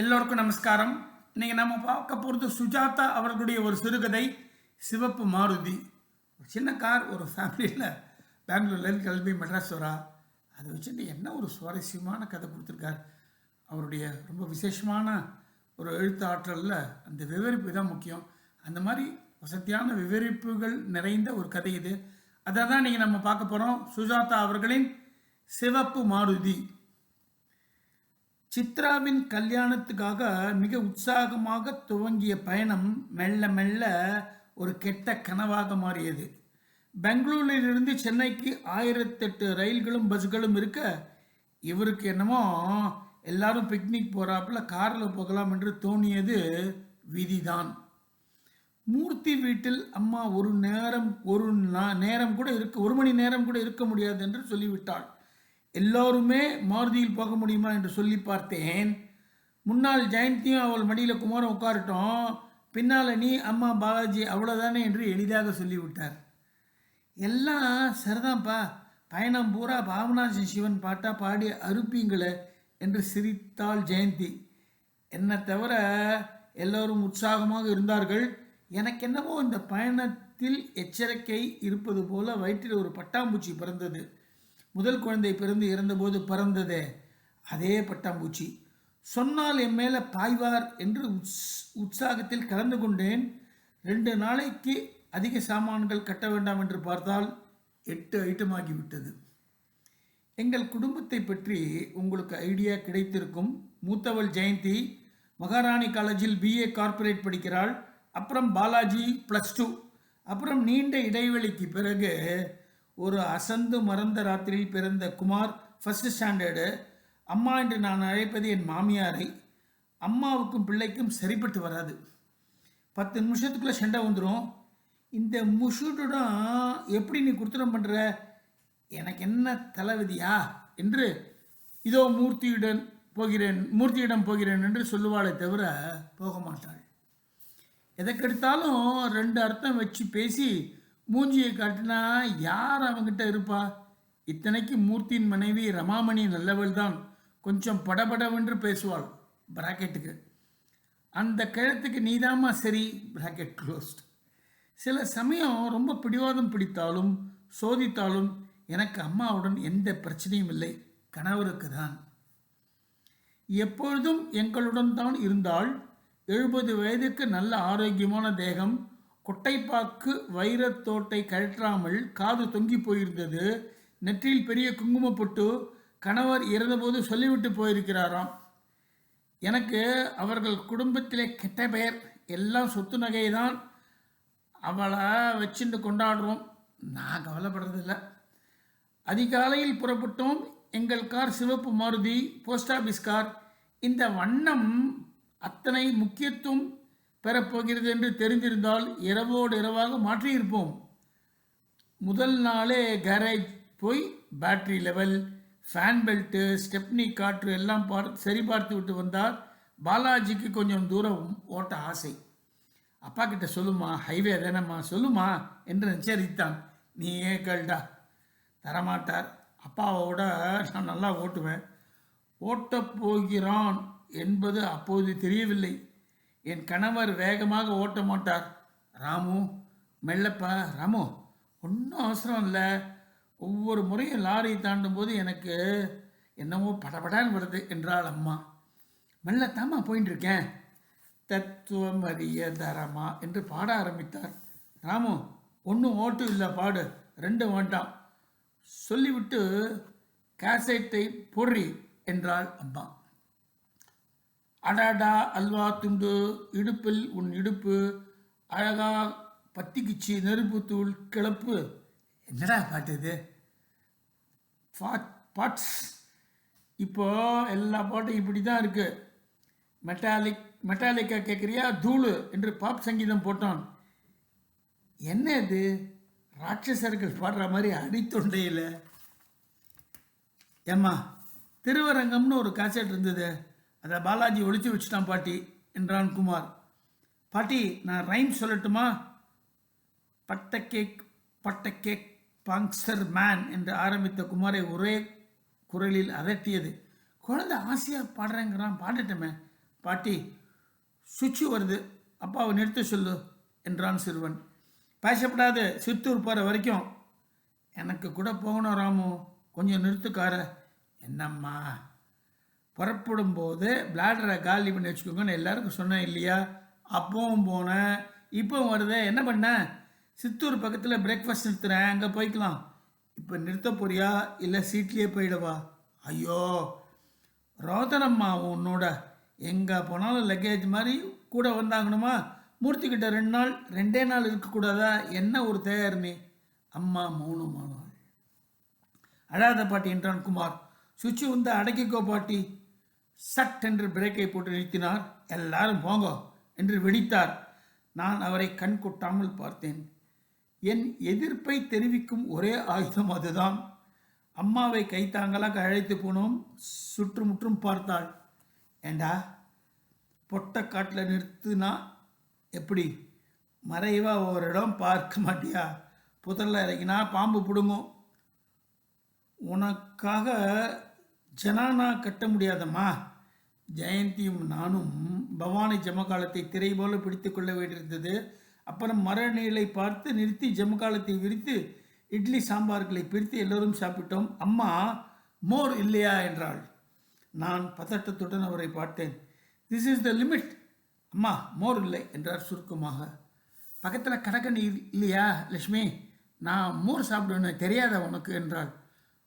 எல்லோருக்கும் நமஸ்காரம். நீங்கள் நம்ம பார்க்க போகிறது சுஜாதா அவர்களுடைய ஒரு சிறுகதை சிவப்பு மாருதி. ஒரு சின்ன கார் ஒரு ஃபேமிலியில் பெங்களூர்லேருந்து கிளம்பி மெட்ராஸ் வரா. அதை வச்சுட்டு என்ன ஒரு சுவாரஸ்யமான கதை கொடுத்துருக்கார். அவருடைய ரொம்ப விசேஷமான ஒரு எழுத்து ஆற்றலில் அந்த விவரிப்பு தான் முக்கியம். அந்த மாதிரி வசதியான விவரிப்புகள் நிறைந்த ஒரு கதை இது. அதை தான் நீங்கள் நம்ம பார்க்க போகிறோம் சுஜாதா அவர்களின் சிவப்பு மாருதி. சித்ராவின் கல்யாணத்துக்காக மிக உற்சாகமாக துவங்கிய பயணம் மெல்ல மெல்ல ஒரு கெட்ட கனவாக மாறியது. பெங்களூரிலிருந்து சென்னைக்கு ஆயிரத்தெட்டு ரயில்களும் பஸ்களும் இருக்க இவருக்கு என்னமோ எல்லாரும் பிக்னிக் போகிறாப்புல காரில் போகலாம் என்று தோணியது விதிதான். மூர்த்தி வீட்டில் அம்மா ஒரு நேரம் ஒரு நா- நேரம் கூட இருக்க ஒரு மணி நேரம் கூட இருக்க முடியாது என்று சொல்லிவிட்டாள். எல்லோருமே மாருதியில் போக முடியுமா என்று சொல்லி பார்த்தேன். முன்னால் ஜெயந்தியும் அவள் மடியில் குமாரம் உட்காரட்டும். பின்னால் நீ அம்மா பாலாஜி அவ்வளோதானே என்று எளிதாக சொல்லிவிட்டார். எல்லாம் சரிதான்ப்பா. பயணம் பூரா பாவனாசன் சிவன் பாட்டா பாடி அறுப்பீங்களே என்று சிரித்தாள் ஜெயந்தி. என்னை தவிர எல்லோரும் உற்சாகமாக இருந்தார்கள். எனக்கு என்னவோ இந்த பயணத்தில் எச்சரிக்கை இருப்பது போல வயிற்றில் ஒரு பட்டாம்பூச்சி பிறந்தது. முதல் குழந்தை பிறந்து இறந்தபோது பறந்ததே அதே பட்டாம்பூச்சி. சொன்னால் என் மேலே பாய்வார் என்று உற்ஸ் உற்சாகத்தில் கலந்து கொண்டேன். ரெண்டு நாளைக்கு அதிக சாமான்கள் கட்ட வேண்டாம் என்று பார்த்தால் எட்டு ஐட்டமாகிவிட்டது எங்கள் குடும்பத்தை பற்றி உங்களுக்கு ஐடியா கிடைத்திருக்கும். மூத்தவள் ஜெயந்தி மகாராணி காலேஜில் பிஏ கார்ப்பரேட் படிக்கிறாள். அப்புறம் பாலாஜி ப்ளஸ் டூ அப்புறம் நீண்ட இடைவெளிக்கு பிறகு ஒரு அசந்து மறந்த ராத்திரியில் பிறந்த குமார் ஃபர்ஸ்ட் ஸ்டாண்டர்டு அம்மா என்று நான் அழைப்பது என் மாமியாரை. அம்மாவுக்கும் பிள்ளைக்கும் சரிப்பட்டு வராது. பத்து நிமிஷத்துக்குள்ளே சண்டை வந்துடும் இந்த முஷூட்டுடன் எப்படி நீ குடுத்தனம் பண்ணுற எனக்கு என்ன தலைவிதியா என்று இதோ மூர்த்தியுடன் போகிறேன் மூர்த்தியிடம் போகிறேன் என்று சொல்லுவாளே தவிர போக மாட்டாள். எதற்கெடுத்தாலும் ரெண்டு அர்த்தம் வச்சு பேசி மூஞ்சியை காட்டினா யார் அவங்கிட்ட இருப்பா? இத்தனைக்கு மூர்த்தியின் மனைவி ரமாமணி நல்லவள் தான். கொஞ்சம் படபடவென்று பேசுவாள். பிராக்கெட்டுக்கு அந்த கிழத்துக்கு நீதாம்மா சரி? பிராக்கெட் க்ளோஸ்ட் சில சமயம் ரொம்ப பிடிவாதம் பிடித்தாலும் சோதித்தாலும் எனக்கு அம்மாவுடன் எந்த பிரச்சனையும் இல்லை. கணவருக்கு தான். எப்பொழுதும் எங்களுடன் தான் இருந்தால் எழுபது வயதுக்கு நல்ல ஆரோக்கியமான தேகம் கொட்டைப்பாக்கு வைரத்தோட்டை கழற்றாமல் காது தொங்கி போயிருந்தது. நெற்றியில் பெரிய குங்குமப்பொட்டு கணவர் இறந்தபோது சொல்லிவிட்டு போயிருக்கிறாராம். எனக்கு அவர்கள் குடும்பத்திலே கெட்ட பெயர் எல்லாம் சொத்து நகை தான் அவளை வச்சுட்டு கொண்டாடுறோம். நான் கவலைப்படுறதில்ல. அதிகாலையில் புறப்பட்டோம். எங்கள் கார் சிவப்பு மாருதி போஸ்ட் ஆஃபீஸ் கார். இந்த வண்ணம் அத்தனை முக்கியத்துவம் பெறப்போகிறது என்று தெரிந்திருந்தால் இரவோடு இரவாக மாற்றியிருப்போம். முதல் நாளே கேரேஜ் போய் battery level fan belt stepney காற்று எல்லாம் பார்த்து சரிபார்த்து விட்டு வந்தார். பாலாஜிக்கு கொஞ்சம் தூரம் ஓட்ட ஆசை. அப்பா கிட்ட சொல்லுமா ஹைவே தானம்மா சொல்லுமா என்று எச்சரித்தான். நீ ஏன் கேள்டா. தரமாட்டார். அப்பாவோட நான் நல்லா ஓட்டுவேன். ஓட்டப் போகிறான் என்பது அப்போது தெரியவில்லை. என் கணவர் வேகமாக ஓட்ட மாட்டார் ராமு மெல்லப்பா ராமு ஒன்றும் அவசரம் இல்லை. ஒவ்வொரு முறையும் லாரி தாண்டும் போது எனக்கு என்னவோ படபடான்னு வருது என்றாள் அம்மா. மெல்லத்தாம்மா போயின்னு இருக்கேன். தத்துவம் அறிய தரமா? என்று பாட ஆரம்பித்தார். ராமு ஒன்றும் ஓட்டு இல்லை பாடு. ரெண்டும் வேண்டாம். சொல்லிவிட்டு கேசட்டை போடுறி என்றாள் அம்மா. அடாடா அல்வா துண்டு இடுப்பில் உன் இடுப்பு அழகா பத்திக்குச்சி நெருப்பு தூள் கிளப்பு. என்னடா பாட்டு இது? பாட் பாட்ஸ் இப்போ எல்லா பாட்டும் இப்படி தான் இருக்கு. மெட்டாலிக் மெட்டாலிக்கா கேட்குறியா தூள் என்று பாப் சங்கீதம் போட்டான். என்ன இது? ராட்சசர்கள் பாடுற மாதிரி அடித்தொண்டையில். ஏம்மா திருவரங்கம்னு ஒரு காசெட் இருந்தது. அதை பாலாஜி ஒழித்து வச்சுட்டான் பாட்டி என்றான் குமார். பாட்டி நான் ரைம் சொல்லட்டுமா? பட்ட கேக் பட்ட கேக் பாங்ஸ்டர் மேன் என்று ஆரம்பித்த குமாரை ஒரே குரலில் அதட்டியது. குழந்தை ஆசையாக பாடுறேங்கிறான் பாடட்டுமே. பாட்டி சுவிட்சு வருது அப்பாவை நிறுத்த சொல்லு என்றான் சிறுவன். பேசப்படாது சித்தூர் போகிற வரைக்கும். எனக்கு கூட போகணும் ராமு. கொஞ்சம் நிறுத்துக்கார. என்னம்மா? புறப்படும் போது பிளாடரை காலி பண்ணி வச்சுக்கோங்கன்னு எல்லாருக்கும் சொன்னேன் இல்லையா? அப்பவும் போனேன். இப்போவும் வருதே. என்ன பண்ண? சித்தூர் பக்கத்தில் பிரேக்ஃபாஸ்ட் நிறுத்துறேன். அங்கே போய்க்கலாம். இப்போ நிறுத்த போறியா? இல்லை சீட்லேயே போயிடவா ஐயோ! ரோதனம்மா உன்னோட. எங்கே போனாலும் லக்கேஜ் மாதிரி கூட வந்தாங்கணுமா? மூர்த்திக்கிட்ட ரெண்டு நாள் ரெண்டே நாள் இருக்கக்கூடாதா? என்ன ஒரு தயார் நீ? அம்மா மௌனமானாள் அழாத பாட்டி என்றான் குமார். சுவிட்சு வந்து அடக்கிக்கோ பாட்டி. சட் என்று பிரேக்கை போட்டு நிறுத்தினார். எல்லாரும் போங்க என்று வெடித்தார். நான் அவரை கண் கொட்டாமல் பார்த்தேன். என் எதிர்ப்பை தெரிவிக்கும் ஒரே ஆயுதம் அதுதான். அம்மாவை கைத்தாங்களாக அழைத்து போனோம். சுற்றுமுற்றும் பார்த்தாள். ஏண்டா? பொட்டை காட்டில் நிறுத்துனா எப்படி? மறைவாக ஒரு இடம் பார்க்க மாட்டியா? புதரில் இறங்கினா பாம்பு பிடுங்கும். உனக்காக ஜனானா கட்ட முடியாதம்மா. ஜெயந்தியும் நானும் பவானி ஜமகாலத்தை திரை போல பிடித்து கொள்ள வேண்டியிருந்தது. அப்புறம் மரநீளை பார்த்து நிறுத்தி ஜமகாலத்தை விரித்து இட்லி சாம்பார்களை பிரித்து எல்லோரும் சாப்பிட்டோம். அம்மா மோர் இல்லையா என்றாள். நான் பதட்டத்துடன் அவரை பார்த்தேன். திஸ் இஸ் த லிமிட் அம்மா மோர் இல்லை என்றார் சுருக்கமாக. பக்கத்தில் கடக்கணி இல்லையா லட்சுமி? நான் மோர் சாப்பிடுவேன்னு தெரியாத உனக்கு? என்றாள்.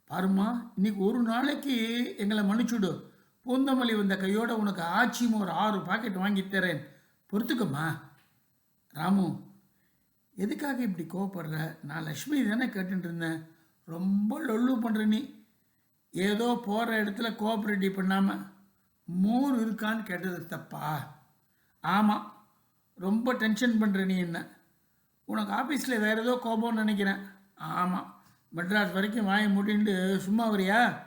பாரும்மா இன்னைக்கு ஒரு நாளைக்கு எங்களை மன்னிச்சுடு பூந்தமல்லி வந்த கையோட உனக்கு ஆச்சியும் ஒரு ஆறு பாக்கெட் வாங்கி தரேன். பொறுத்துக்கம்மா. ராமு எதுக்காக இப்படி கோவப்படுற? நான் லக்ஷ்மி தானே கேட்டுட்டு இருந்தேன். ரொம்ப லொல்லு பண்ணுற நீ. ஏதோ போகிற இடத்துல கோஆப்ரேட்டிவ் பண்ணாமல் மோர் இருக்கான்னு கேட்டது தப்பா? ஆமாம் ரொம்ப டென்ஷன் பண்ணுற நீ என்ன? உனக்கு ஆஃபீஸில் வேறு ஏதோ கோபம்னு நினைக்கிறேன். ஆமாம் மெட்ராஸ் வரைக்கும் வாங்கி மூடிண்டு சும்மா வரியா?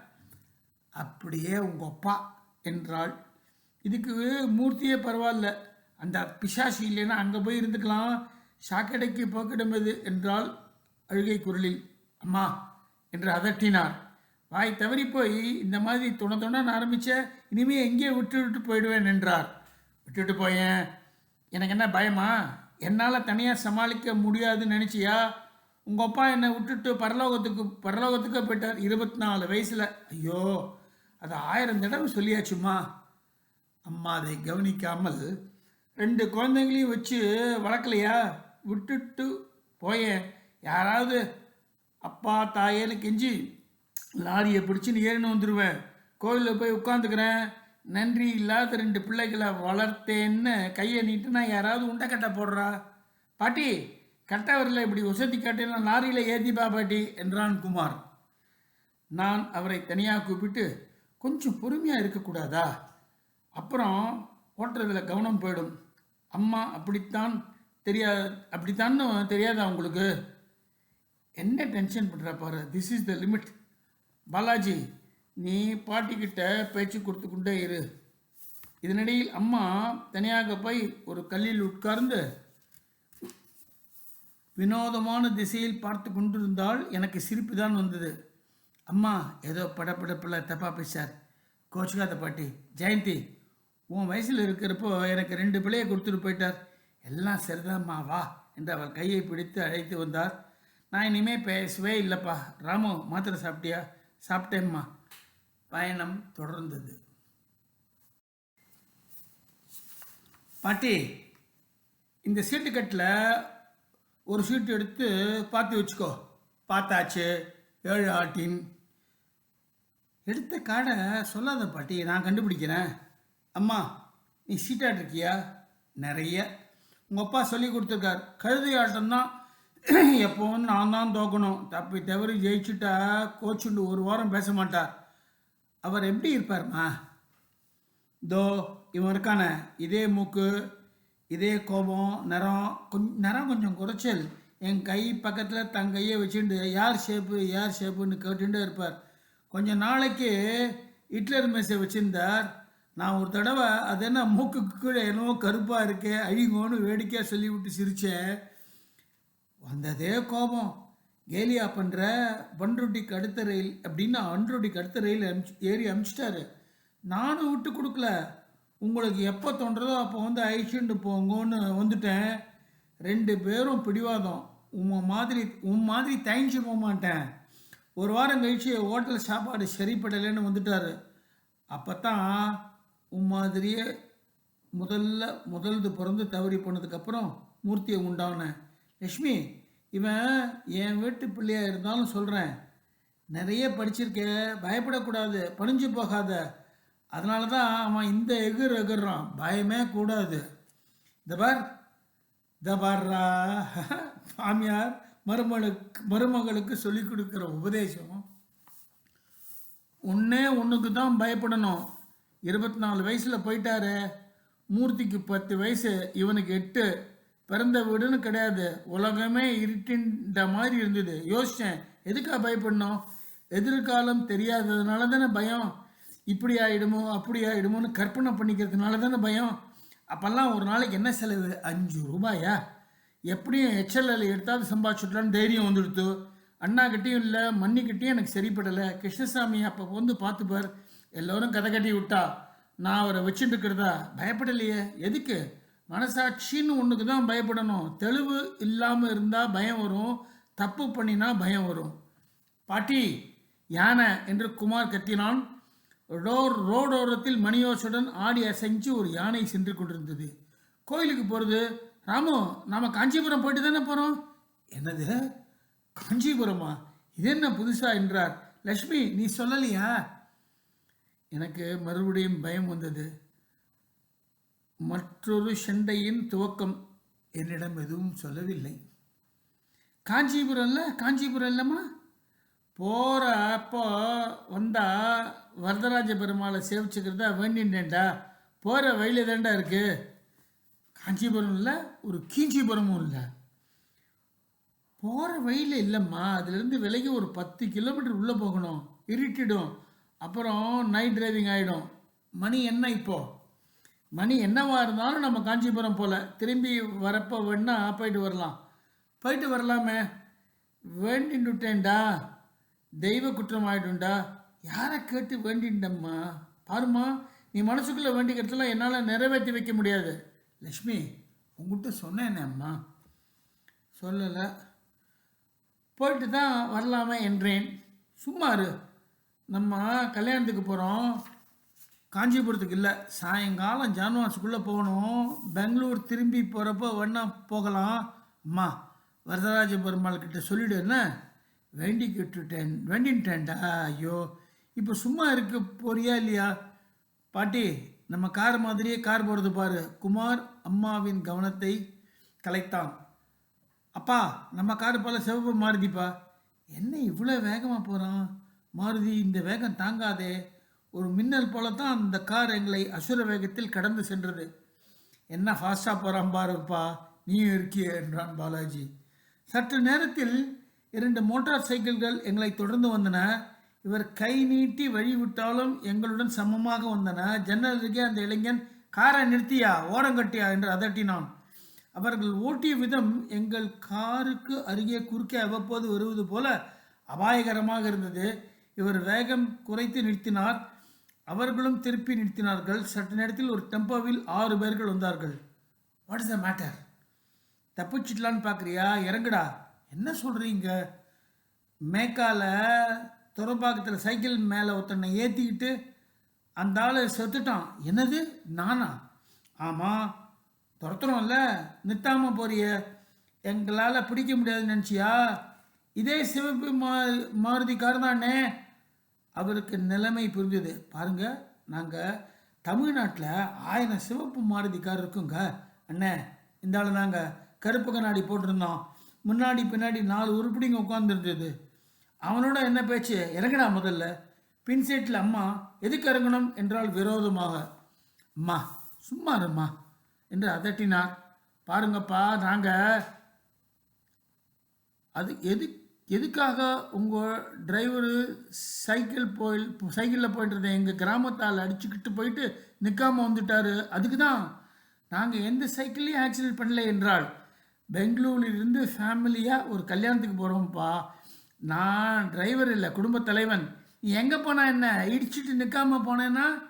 அப்படியே உங்கள் அப்பா என்றாள். இதுக்கு மூர்த்தியே பரவாயில்ல. அந்த பிசாசி இல்லைன்னா அங்கே போய் இருந்துக்கலாம். சாக்கடைக்கு போக்கிடமெது என்றால் அழுகை குரலில். அம்மா என்று அதட்டினார். வாய் தவறி போய் இந்த மாதிரி துணை துணன்னு ஆரம்பித்த இனிமேல் எங்கேயே விட்டு விட்டு போயிடுவேன் என்றார். விட்டுட்டு போயேன். எனக்கு என்ன பயமா? என்னால் தனியாக சமாளிக்க முடியாதுன்னு நினச்சியா? உங்கள் அப்பா என்னை விட்டுட்டு பரலோகத்துக்கு பரலோகத்துக்கு போயிட்டார். இருபத்தி நாலு வயசில். ஐயோ அது ஆயிரம் தடவை சொல்லியாச்சுமா? அம்மா அதை கவனிக்காமல் ரெண்டு குழந்தைங்களையும் வச்சு வளர்க்கலையா? விட்டுட்டு போயேன். யாராவது அப்பா தாயேன்னு கெஞ்சி லாரியை பிடிச்சின்னு ஏறினு வந்துடுவேன் கோயிலில் போய் உட்காந்துக்கிறேன். நன்றி இல்லாத ரெண்டு பிள்ளைகளை வளர்த்தேன்னு கையை நீட்டுனா யாராவது உண்டை போடுறா. பாட்டி கட்டவரில் இப்படி உசத்தி காட்டினா லாரியில் ஏற்றிப்பா பாட்டி என்றான் குமார். நான் அவரை தனியாக கூப்பிட்டு கொஞ்சம் பொறுமையாக இருக்கக்கூடாதா? அப்புறம் ஓட்டுறதுல கவனம் போயிடும். அம்மா அப்படித்தான் தெரியா அப்படித்தான்னு தெரியாதா உங்களுக்கு? என்ன டென்ஷன் பண்ணுற பாரு this is the limit Balaji நீ பாட்டிக்கிட்ட பேச்சு கொடுத்து கொண்டே இரு. இதனிடையில் அம்மா தனியாக போய் ஒரு கல்லில் உட்கார்ந்து வினோதமான திசையில் பார்த்து கொண்டிருந்தால் எனக்கு சிரிப்பு தான் வந்தது. அம்மா ஏதோ படப்படப்பில் தப்பாக பேசார் கோச்சுக்காத பாட்டி. ஜெயந்தி உன் வயசில் இருக்கிறப்போ எனக்கு ரெண்டு பிள்ளையை கொடுத்துட்டு போயிட்டார். எல்லாம் சரிதாம்மா வா என்று அவர் கையை பிடித்து அழைத்து வந்தார். நான் இனிமேல் பேசவே இல்லைப்பா. ராமு மாத்திரை சாப்பிட்டியா? சாப்பிட்டேம்மா. பயணம் தொடர்ந்தது. பாட்டி இந்த சீட்டுக்கட்டில் ஒரு சீட்டு எடுத்து பார்த்து வச்சுக்கோ. பார்த்தாச்சு ஏழு ஆட்டின். எடுத்த காடை சொல்லாத பாட்டி நான் கண்டுபிடிக்கிறேன். அம்மா நீ சீட்டாட் இருக்கியா? நிறைய. உங்கள் அப்பா சொல்லி கொடுத்துருக்கார். கழுதை ஆட்டம் தான். எப்போவும் நான் தான் தோக்கணும். தப்பி தவறி ஜெயிச்சுட்டா கோச்சுண்டு ஒரு வாரம் பேச மாட்டார். அவர் எப்படி இருப்பார்மா? தோ இவன் இருக்கானே இதே மூக்கு. இதே கோபம் நிறம் கொஞ்சம் நிறம் கொஞ்சம் குறைச்சல். என் கை பக்கத்தில் தன் கையை வச்சுட்டு யார் ஷேப்பு யார் ஷேப்புன்னு கேட்டுட்டே இருப்பார். கொஞ்ச நாளைக்கு ஹிட்லர் மேசை வச்சுருந்தார். நான் ஒரு தடவை அது என்ன மூக்குக்கு கீழே என்னவோ கருப்பாக இருக்கே அழிங்கோன்னு வேடிக்கையாக சொல்லிவிட்டு சிரித்தேன் வந்ததே கோபம். கேலியா பண்ணுற பன்ருட்டிக்கு அடுத்த ரயில் அப்படின்னு அன்ருட்டிக்கு அடுத்த ரயில் அமிச்சு ஏறி அனுப்பிச்சிட்டாரு நானும் விட்டு கொடுக்கல. உங்களுக்கு எப்போ தோன்றதோ அப்போ வந்து ஐஷுண்டு போங்கன்னு வந்துட்டேன். ரெண்டு பேரும் பிடிவாதம். உன் மாதிரி உன் மாதிரி தயஞ்சு போக மாட்டேன். ஒரு வாரம் கழிச்சு ஹோட்டல் சாப்பாடு சரிப்படலைன்னு வந்துட்டார். அப்போ தான் உன் மாதிரியே முதல்ல முதல்து பிறந்து தவறி போனதுக்கப்புறம் மூர்த்தியை உண்டானேன். லக்ஷ்மி இவன் என் வீட்டு பிள்ளையாக இருந்தாலும் சொல்கிறேன் நிறைய படிச்சிருக்க பயப்படக்கூடாது பணிஞ்சு போகாத. அதனால தான் அவன் இந்த எகிர் எகிர்றான் பயமே கூடாது. இந்த பார் இந்த பார்ரா. சாமியார் மருமகளுக்கு மருமகளுக்கு சொல்லிக் கொடுக்குற உபதேசம் ஒன்றே ஒன்றுக்கு தான் பயப்படணும். இருபத்தி நாலு வயசில் போயிட்டாரு. மூர்த்திக்கு பத்து வயசு இவனுக்கு எட்டு. பிறந்த வீடுன்னு கிடையாது. உலகமே இருட்டின்ற மாதிரி இருந்தது. யோசித்தேன் எதுக்கா பயப்படணும்? எதிர்காலம் தெரியாததுனால தானே பயம். இப்படி ஆயிடுமோ அப்படி ஆயிடுமோன்னு கற்பனை பண்ணிக்கிறதுனால தானே பயம். அப்போல்லாம் ஒரு நாளைக்கு என்ன செலவு? அஞ்சு ரூபாயா? எப்படியும் ஹெச்எல்எல் எடுத்தாவது சம்பாதிச்சுடலான்னு தைரியம் வந்துடுத்து. அண்ணா கிட்டேயும் இல்லை மண்ணிக்கிட்டேயும் எனக்கு சரிப்படலை. கிருஷ்ணசாமி அப்போ வந்து பார்த்துப்பார். எல்லோரும் கதை கட்டி விட்டா. நான் அவரை வச்சுட்டு இருக்கிறதா? பயப்படலையே. எதுக்கு? மனசாட்சின்னு ஒன்றுக்கு தான் பயப்படணும். தெளிவு இல்லாமல் இருந்தால் பயம் வரும். தப்பு பண்ணினா பயம் வரும். பாட்டி யானை என்று குமார் கத்தினான். ரோர் ரோடோரத்தில் மணியோசுடன் ஆடி அசைஞ்சு ஒரு யானை சென்று கொண்டிருந்தது. கோயிலுக்கு போகிறது ராமு நாம் காஞ்சிபுரம் போயிட்டு தானே போகிறோம் என்னது? காஞ்சிபுரமா? இது என்ன புதுசா? என்றார். லக்ஷ்மி நீ சொல்லலையா? எனக்கு மறுபடியும் பயம் வந்தது. மற்றொரு சண்டையின் துவக்கம் என்னிடம் எதுவும் சொல்லவில்லை. காஞ்சிபுரம்ல? காஞ்சிபுரம் இல்லைம்மா? போகிற அப்போ வந்தால் வரதராஜ பெருமாளை சேவிச்சுக்கிறதா வேண்டின்றேன்டா போகிற வழியில் தான்டா இருக்குது காஞ்சிபுரம் இல்லை ஒரு கீஞ்சிபுரமும் இல்லை. போகிற வழியில் இல்லைம்மா. அதுலேருந்து விலகி ஒரு பத்து கிலோமீட்டர் உள்ளே போகணும். இருட்டிடும். அப்புறம் நைட் டிரைவிங் ஆகிடும் மணி என்ன இப்போது மணி என்னவா இருந்தாலும் நம்ம காஞ்சிபுரம் போல். திரும்பி வரப்போ வேணா போயிட்டு வரலாம். போயிட்டு வரலாமே. வேண்டின்னுட்டேன்டா. தெய்வ குற்றம் ஆயிடும்டா யாரை கேட்டு வேண்டிண்டம்மா பாரும்மா நீ மனசுக்குள்ளே வேண்டிக்கிறதுலாம் என்னால் நிறைவேற்றி வைக்க முடியாது. லக்ஷ்மி உங்ககிட்ட சொன்னேனே அம்மா? சொல்லலை. போயிட்டு தான் வரலாமே என்றேன். சும்மா இரு. நம்ம கல்யாணத்துக்கு போகிறோம் காஞ்சிபுரத்துக்கு இல்லை. சாயங்காலம் ஜான்வாஸுக்குள்ளே போகணும். பெங்களூர் திரும்பி போகிறப்போ வேணா போகலாம். அம்மா வரதராஜ பெருமாள் கிட்ட சொல்லிவிடு என்ன? வேண்டி கேட்டுட்டேன் வேண்டின்ட்டேன்டா ஐயோ இப்போ சும்மா இருக்க போறியா இல்லையா? பாட்டி நம்ம கார் மாதிரியே கார் போகிறது பாரு. குமார் அம்மாவின் கவனத்தை கலைத்தான். அப்பா நம்ம கார் போல சிவப்பு மாருதிப்பா. என்ன இவ்வளோ வேகமாக போகிறான் மாருதி இந்த வேகம் தாங்காதே. ஒரு மின்னல் போல தான் அந்த கார் எங்களை அசுர வேகத்தில் கடந்து சென்றது. என்ன ஃபாஸ்ட்டாக போகிறான் பாருப்பா. நீயும் இருக்கியே என்றான் பாலாஜி. சற்று நேரத்தில் இரண்டு மோட்டார் சைக்கிள்கள் எங்களை தொடர்ந்து வந்தன. இவர் கை நீட்டி வழிவிட்டாலும் எங்களுடன் சமமாக வந்தன. ஜன்னல் அருகே அந்த இளைஞன் காரை நிறுத்தியா? ஓரங்கட்டியா என்று அதட்டினான். அவர்கள் ஓட்டிய விதம் எங்கள் காருக்கு அருகே குறுக்கே அவ்வப்போது வருவது போல அபாயகரமாக இருந்தது. இவர் வேகம் குறைத்து நிறுத்தினார். அவர்களும் திருப்பி நிறுத்தினார்கள். சற்று நேரத்தில் ஒரு டெம்போவில் ஆறு பேர்கள் வந்தார்கள். வாட் இஸ் த மேட்டர் தப்பிச்சிடலான்னு பார்க்குறியா இறங்குடா. என்ன சொல்கிறீங்க மேக்கால துறப்பாக்கத்தில் சைக்கிள் மேலே ஒருத்தனை ஏற்றிக்கிட்டு அந்த ஆள் செத்துட்டான். என்னது? நானா? ஆமாம் துரத்துறோம்ல. நிறுத்தாமல் போறிய. எங்களால் பிடிக்க முடியாதுன்னு நினச்சியா? இதே சிவப்பு மா மாருதிக்கார் தானே அவருக்கு நிலைமை புரிஞ்சுது. பாருங்க நாங்கள் தமிழ்நாட்டில் ஆயிரம் சிவப்பு மாருதிக்கார் இருக்குங்க. அண்ணே இந்த ஆள் தாங்க கருப்பு கண்ணாடி போட்டிருந்தோம். முன்னாடி பின்னாடி நாலு உருப்படிங்க உட்காந்துருந்தது அவனோட என்ன பேச்சு? இறங்கினா முதல்ல. பின் சீட்டில் அம்மா எதுக்கு இறங்கணும்? என்றால் விரோதமாக. அம்மா சும்மா இரும்மா என்று அதட்டினார். பாருங்கப்பா நாங்கள் அது எது எதுக்காக உங்கள் டிரைவரு சைக்கிள் போய் சைக்கிளில் போயிட்டு இருந்த எங்கள் கிராமத்தால் அடிச்சுக்கிட்டு போயிட்டு நிற்காம வந்துட்டாரு. அதுக்கு தான் நாங்கள் எந்த சைக்கிளையும் ஆக்சிடென்ட் பண்ணல என்றாள். பெங்களூரிலிருந்து ஃபேமிலியாக ஒரு கல்யாணத்துக்கு போகிறோம்ப்பா நான் டிரைவர் இல்லை குடும்பத் தலைவன். நீ எங்கே போனால் என்ன? இடிச்சிட்டு நிற்காம போனேன்னா?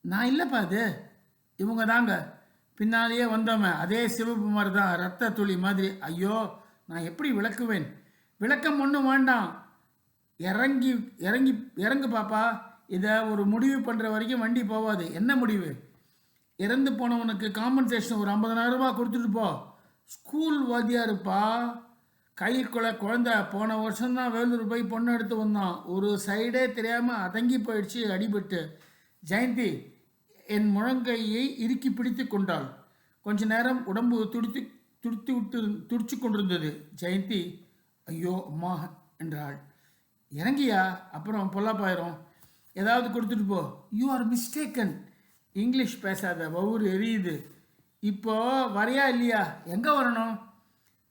நான் இல்லைப்பா அது. இவங்க தாங்க. பின்னாலேயே வந்தோமே அதே சிவப்பு மாதிரி தான் ரத்த துளி மாதிரி. ஐயோ நான் எப்படி விளக்குவேன்? விளக்கம் ஒன்றும் வேண்டாம். இறங்கி இறங்கி இறங்கு பாப்பா. இதை ஒரு முடிவு பண்ணுற வரைக்கும் வண்டி போகாது என்ன முடிவு? இறந்து போனவனுக்கு காம்பன்சேஷன் ஒரு ஐம்பதனாயிரம் ரூபா கொடுத்துட்டு போ. ஸ்கூல் வாத்தியாருப்பா கைக்குள்ள குழந்தை போன வருஷம்தான் வேலூர் போய் பொண்ணு எடுத்து வந்தான். ஒரு சைடே தெரியாமல் அதங்கி போயிடுச்சு அடிபட்டு. ஜெயந்தி என் முழங்கையை இறுக்கி பிடித்து கொண்டாள். கொஞ்ச நேரம் உடம்பு துடித்து துடித்து விட்டு துடிச்சு கொண்டிருந்தது. ஜெயந்தி ஐயோ அம்மா என்றாள். இறங்கியா? அப்புறம் பொல்லாப்பாயிரும். ஏதாவது கொடுத்துட்டு போ. யூ ஆர் மிஸ்டேக்கன் இங்கிலீஷ் பேசாத வவுறு எரியுது. இப்போ வரையா இல்லையா? எங்கே வரணும்?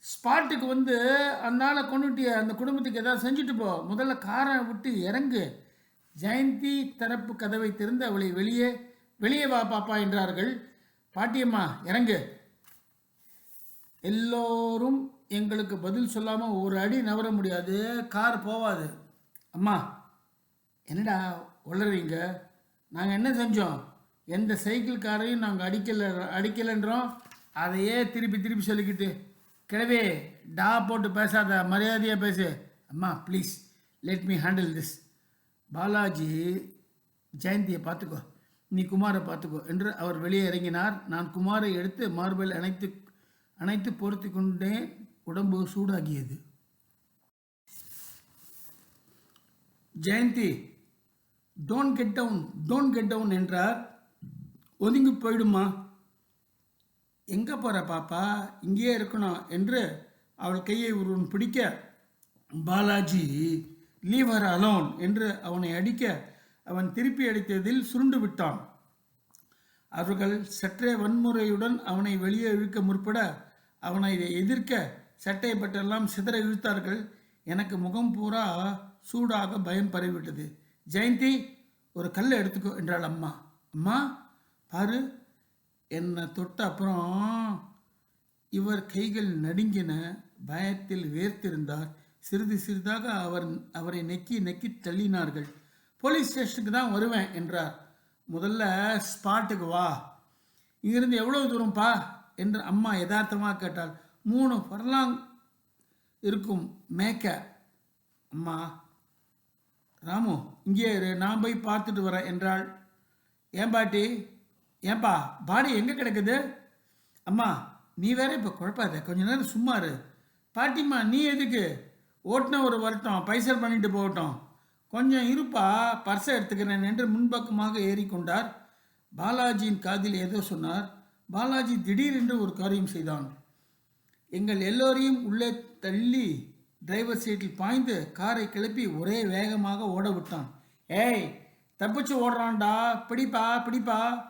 ஸ்பாட்டுக்கு வந்து அதனால் கொண்டுட்டிய அந்த குடும்பத்துக்கு ஏதாவது செஞ்சுட்டு போ. முதல்ல காரை விட்டு இறங்கு. ஜெயந்தி தரப்பு கதவை திறந்து அவளை வெளியே வெளியே வா பாப்பா என்றார்கள். பாட்டியம்மா இறங்கு. எல்லோரும் எங்களுக்கு பதில் சொல்லாமல் ஒரு அடி நவர முடியாது. கார் போவாது. அம்மா என்னடா உளறீங்க? நாங்கள் என்ன செஞ்சோம்? எந்த சைக்கிள் காரையும் நாங்கள் அடிக்கலை அடிக்கலைன்றோம். அதையே திருப்பி திருப்பி சொல்லிக்கிட்டு கிழவே டா போட்டு பேசாத மரியாதையாக பேசு. அம்மா please let me handle this Balaji ஜெயந்தியை பார்த்துக்கோ நீ குமாரை பார்த்துக்கோ என்று அவர் வெளியே இறங்கினார். நான் குமாரை எடுத்து மார்பல் அணைத்து அணைத்து பொறுத்து கொண்டேன். உடம்பு சூடாகியது. Jayanthi don't get down don't get down என்றார். ஒதுங்கி போயிடுமா? எங்கே போகிற பாப்பா? இங்கேயே இருக்கணும் என்று அவள் கையை ஒருவன் பிடிக்க பாலாஜி லீவ் ஹர் அலோன் என்று அவனை அடிக்க அவன் திருப்பி அடித்ததில் சுருண்டு விட்டான். அவர்கள் சற்றே வன்முறையுடன் அவனை வெளியே இழுக்க முற்பட அவனை எதிர்க்க சட்டை பட்டெல்லாம் சிதற இழுத்தார்கள். எனக்கு முகம் பூரா சூடாக பயம் பரவிவிட்டது. ஜெயந்தி ஒரு கல்லை எடுத்துக்கோ என்றாள் அம்மா. அம்மா பாரு என்னை தொட்ட அப்புறம் இவர் கைகள் நடுங்கின பயத்தில் வேர்த்திருந்தார். சிறிது சிறிதாக அவர் அவரை நெக்கி நெக்கி தள்ளினார்கள். போலீஸ் ஸ்டேஷனுக்கு தான் வருவேன் என்றார். முதல்ல ஸ்பாட்டுக்கு வா. இங்கிருந்து எவ்வளோ தூரம்ப்பா என்று அம்மா யதார்த்தமாக கேட்டாள். மூணு ஃபர்லாங் இருக்கும் மேக்க. அம்மா ராமு இங்கே நான் போய் பார்த்துட்டு வரேன் என்றாள். ஏன் பாட்டி? ஏன்பா பாடி எங்கே கிடக்குது? அம்மா நீ வேற இப்போ குழப்பாத கொஞ்ச நேரம் சும்மா இரு. பாட்டிம்மா நீ எதுக்கு? ஓட்டுன ஒரு வருத்தம் பைசல் பண்ணிட்டு போகட்டும். கொஞ்சம் இருப்பா பர்ஸை எடுத்துக்கிறேன் என்று முன்பக்கமாக ஏறிக்கொண்டார். பாலாஜியின் காதில் ஏதோ சொன்னார். பாலாஜி திடீரென்று ஒரு காரியம் செய்தான். எங்கள் எல்லோரையும் உள்ளே தள்ளி டிரைவர் சீட்டில் பாய்ந்து காரை கிளப்பி ஒரே வேகமாக ஓட விட்டான். ஏய் தப்பிச்சு ஓடுறான்டா. பிடிப்பா பிடிப்பா.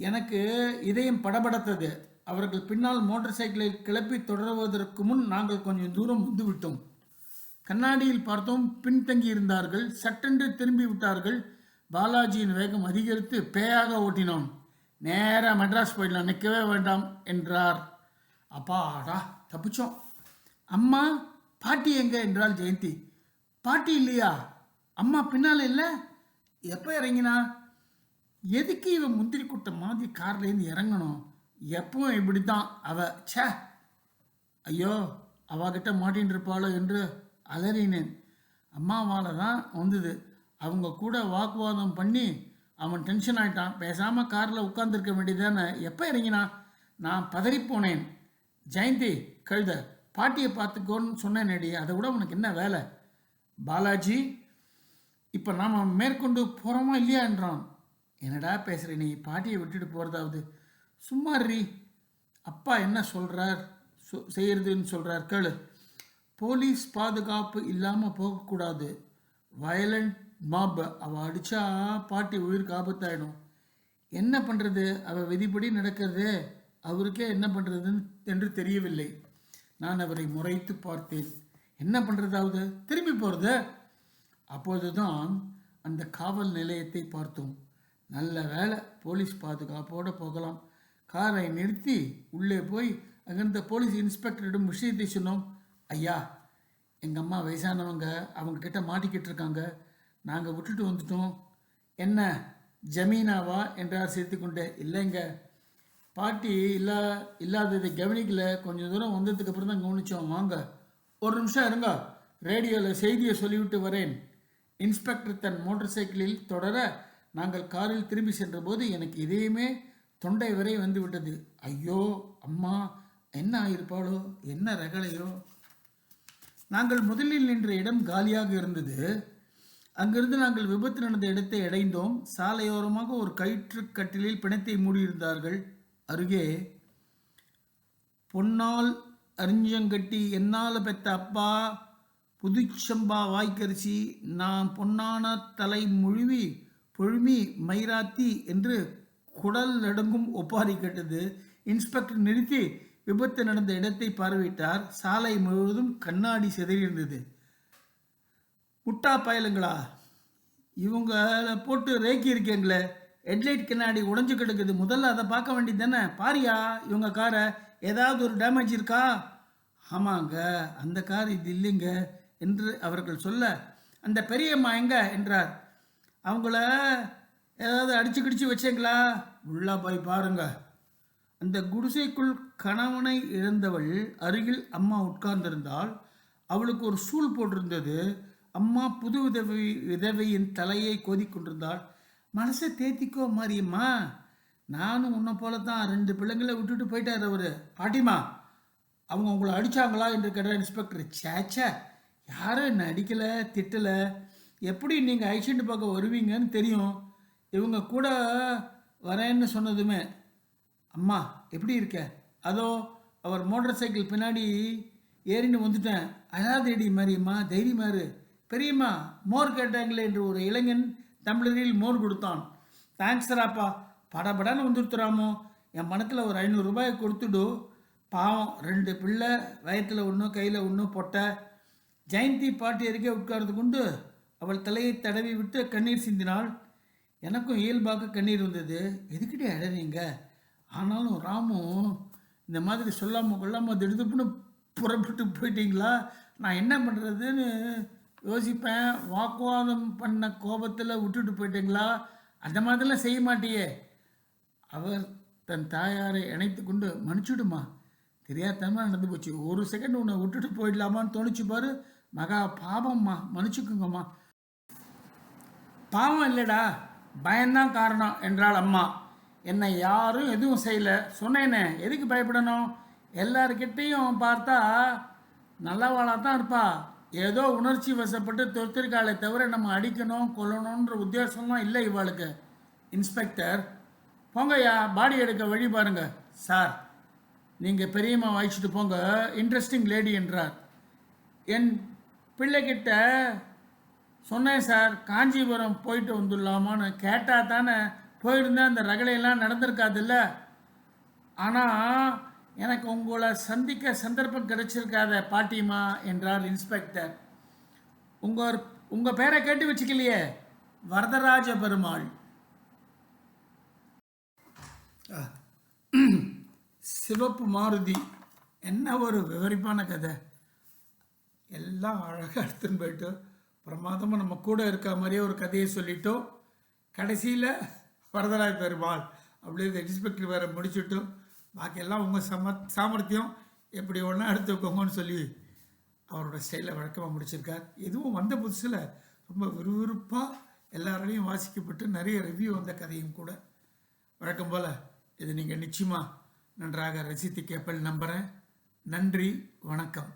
எனக்கு இதயம் படபடத்தது. அவர்கள் பின்னால் மோட்டார் சைக்கிளை கிளப்பி தொடருவதற்கு முன் நாங்கள் கொஞ்சம் தூரம் வந்து விட்டோம். கண்ணாடியில் பார்த்தோம் பின்தங்கி இருந்தார்கள் சட்டென்று திரும்பி விட்டார்கள். பாலாஜியின் வேகம் அதிகரித்து பேயாக ஓட்டினோம். நேராக மெட்ராஸ் போயிடலாம் நிற்கவே வேண்டாம் என்றார். அப்பாடா தப்பிச்சோம். அம்மா பாட்டி எங்க என்றாள் ஜெயந்தி. பாட்டி இல்லையா? அம்மா பின்னால் இல்லை? எப்போ இறங்கினா? எதுக்கு இவன் முந்திரி குட்டை மாதிரி கார்லேருந்து இறங்கணும்? எப்பவும் இப்படி தான் அவ ச்சே! ஐயோ அவகிட்ட மாட்டின்னு இருப்பாளோ என்று அலறினேன். அம்மாவால் தான் வந்தது. அவங்க கூட வாக்குவாதம் பண்ணி அவன் டென்ஷன் ஆகிட்டான் பேசாமல் காரில் உட்காந்துருக்க வேண்டியதானே எப்போ இறங்கினான் நான் பதறிப்போனேன். ஜெயந்தி கழுத பாட்டியை பார்த்துக்கோன்னு சொன்னேனேடி. அதை விட உனக்கு என்ன வேலை? பாலாஜி இப்போ நாம் மேற்கொண்டு போகிறோமா இல்லையா என்றான். என்னடா பேசுகிற நீ பாட்டியை விட்டுட்டு போகிறதாவது சும்மா ரீ அப்பா என்ன சொல்கிறார் சொ செய்கிறதுன்னு சொல்கிறார் கேளு. போலீஸ் பாதுகாப்பு இல்லாமல் போகக்கூடாது. வயலண்ட் மாப் அவள் அடித்தா பாட்டி உயிருக்கு ஆபத்தாயிடும். என்ன பண்ணுறது அவள் விதிப்படி நடக்கிறது. அவருக்கே என்ன பண்ணுறதுன்னு என்று தெரியவில்லை. நான் அவரை முறைத்து பார்த்தேன். என்ன பண்ணுறதாவது திரும்பி போகிறது அப்போதுதான் அந்த காவல் நிலையத்தை பார்த்தோம். நல்ல வேலை போலீஸ் பாதுகாப்போடு போகலாம். காரை நிறுத்தி உள்ளே போய் அங்கிருந்த போலீஸ் இன்ஸ்பெக்டரிடம் விஷயத்தை சொன்னோம். ஐயா எங்கள் அம்மா வயசானவங்க அவங்கக்கிட்ட மாட்டிக்கிட்டு இருக்காங்க. நாங்கள் விட்டுட்டு வந்துட்டோம். என்ன ஜமீனாவா என்றார் சிரித்துக்கொண்டே. இல்லைங்க. பாட்டி இல்லா இல்லாததை கவனிக்கல. கொஞ்சம் தூரம் வந்ததுக்கு அப்புறம் தான் கவனிச்சோம். வாங்க ஒரு நிமிஷம் இருங்க. ரேடியோவில் செய்தியை சொல்லிவிட்டு வரேன். இன்ஸ்பெக்டர் தன் மோட்டார் சைக்கிளில் தொடர நாங்கள் காரில் திரும்பி சென்றபோது எனக்கு இதயமே தொண்டை வரை வந்து விட்டது. ஐயோ அம்மா என்ன ஆயிருப்பாளோ? என்ன ரகலையோ நாங்கள் முதலில் நின்ற இடம் காலியாக இருந்தது. அங்கிருந்து நாங்கள் விபத்து நடந்த இடத்தை அடைந்தோம். சாலையோரமாக ஒரு கயிற்று கட்டிலில் பிணத்தை மூடியிருந்தார்கள். அருகே பொன்னால் அரிஞ்சங்கட்டி என்னால் பெத்த அப்பா புதுச்சம்பா வாய்க்கரிசி நான் பொன்னான தலை முழுவி பொழுமி மயிராத்தி என்று குடல் நடுங்கும் ஒப்பாரி கேட்டது. இன்ஸ்பெக்டர் நிறுத்தி விபத்து நடந்த இடத்தை பார்வையிட்டார். சாலை முழுவதும் கண்ணாடி சிதறியிருந்தது. முட்டா பயலுங்களா? இவங்கள போட்டு ரேக்கி இருக்கீங்களே ஹெட்லைட் கண்ணாடி உடைஞ்சு கிடக்குது. முதல்ல அதை பார்க்க வேண்டியது தானே பாரியா இவங்க காரை ஏதாவது ஒரு டேமேஜ் இருக்கா? ஆமாங்க அந்த கார் இது இல்லைங்க என்று அவர்கள் சொல்ல அந்த பெரியம்மா எங்க? என்றார். அவங்கள ஏதாவது அடிச்சு கிடிச்சு வச்சீங்களா? உள்ளா போய் பாருங்க. அந்த குடிசைக்குள் கணவனை இழந்தவள் அருகில் அம்மா உட்கார்ந்திருந்தால் அவளுக்கு ஒரு சூழ் போட்டிருந்தது. அம்மா புது விதவை விதவையின் தலையை கொதிக்கொண்டிருந்தாள் மனசை தேத்திக்கோ மாரியம்மா. நானும் உன்னை போல தான் ரெண்டு பிள்ளைங்களை விட்டுட்டு போயிட்டார் அவரு. பாட்டிமா அவங்க உங்களை அடிச்சாங்களா? என்று கேட்டார் இன்ஸ்பெக்டர். சேச்சே யாரும் என்னை அடிக்கலை திட்டலை. எப்படி நீங்கள் ஐசென்ட் பார்க்க வருவீங்கன்னு தெரியும். இவங்க கூட வரேன்னு சொன்னதுமே அம்மா எப்படி இருக்க? அதோ அவர் மோட்டார் சைக்கிள் பின்னாடி ஏறின்னு வந்துட்டேன். அழாதேடி மாதிரியம்மா தைரியமாரு பெரியம்மா மோர் கேட்டாங்களே என்று ஒரு இளைஞன் தமிழரில் மோர் கொடுத்தான். தேங்க்ஸ் ராப்பா படபடன்னு வந்துருத்துறாமோ. என் பணத்தில் ஒரு ஐநூறுரூபாய் கொடுத்துடு. பாவம் ரெண்டு பிள்ளை வயத்தில் ஒன்றும் கையில் ஒன்றும் பொட்டை ஜெயந்தி பாட்டி அருகே உட்கார்ந்து கொண்டு அவள் தலையை தடவி விட்டு கண்ணீர் சிந்தினாள். எனக்கும் இயல்பாக கண்ணீர் வந்தது. எதுக்கிட்டே அழறீங்க? ஆனாலும் ராமு இந்த மாதிரி சொல்லாமல் கொள்ளாமல் திடுதுப்புன்னு புறப்பட்டு போயிட்டீங்களா? நான் என்ன பண்ணுறதுன்னு யோசிப்பேன். வாக்குவாதம் பண்ண கோபத்தில் விட்டுட்டு போயிட்டீங்களா? அந்த மாதிரிலாம் செய்ய மாட்டியே. அவர் தன் தாயாரை இணைத்து கொண்டு மன்னிச்சுடுமா. தெரியாதனமாக நடந்து போச்சு. ஒரு செகண்ட் உன்னை விட்டுட்டு போயிடலாமான்னு தோணுச்சு பாரு. மகா பாவம்மா. மன்னிச்சுக்குங்கம்மா. பாவம் இல்லைடா. பயம்தான் காரணம் என்றாள் அம்மா. என்னை யாரும் எதுவும் செய்யலை. சொன்னேனே எதுக்கு பயப்படணும்? எல்லார்கிட்டேயும் பார்த்தா நல்லவாளாக தான் இருப்பா. ஏதோ உணர்ச்சி வசப்பட்டு தொத்திருக்காளே தவிர நம்ம அடிக்கணும் கொல்லணுன்ற உத்தேசம்லாம் இல்லை இவளுக்கு. இன்ஸ்பெக்டர் போங்கய்யா பாடி எடுக்க வழி பாருங்க. சார் நீங்கள் பெரியம்மா வாய்ச்சிட்டு போங்க. இன்ட்ரெஸ்டிங் லேடி என்றார். என் பிள்ளைகிட்ட சொன்னேன் சார் காஞ்சிபுரம் போயிட்டு வந்துடலாமான்னு. கேட்டால் தானே போயிருந்தேன் அந்த ரகலையெல்லாம் நடந்திருக்காதுல்ல. ஆனால் எனக்கு உங்களை சந்திக்க சந்தர்ப்பம் கிடைச்சிருக்காத பாட்டிமா என்றார் இன்ஸ்பெக்டர். உங்கள் உங்கள் பேரை கேட்டு வச்சுக்கலையே வரதராஜ பெருமாள். சிவப்பு மாருதி என்ன ஒரு விவரிப்பான கதை. எல்லாம் அழகாக எடுத்துன்னு போயிட்டு பிரமாதமாக நம்ம கூட இருக்க மாதிரியே ஒரு கதையை சொல்லிட்டோம். கடைசியில் வரதராஜ பெருமாள் அப்படியே இன்ஸ்பெக்டர் வேறு முடிச்சுட்டோம். பாக்கியெல்லாம் உங்கள் சம சாமர்த்தியம். எப்படி ஒன்றா எடுத்துக்கோங்கன்னு சொல்லி அவரோட ஸ்டைலில் வழக்கமாக முடிச்சிருக்கார். இதுவும் வந்த புதுசில் ரொம்ப விறுவிறுப்பாக எல்லாராலையும் வாசிக்கப்பட்டு நிறைய ரிவ்யூ வந்த கதையும் கூட. வழக்கம் போல் இது நீங்கள் நிச்சயமாக நன்றாக ரசித்து கேப்பல் நம்புகிறேன் நன்றி வணக்கம்.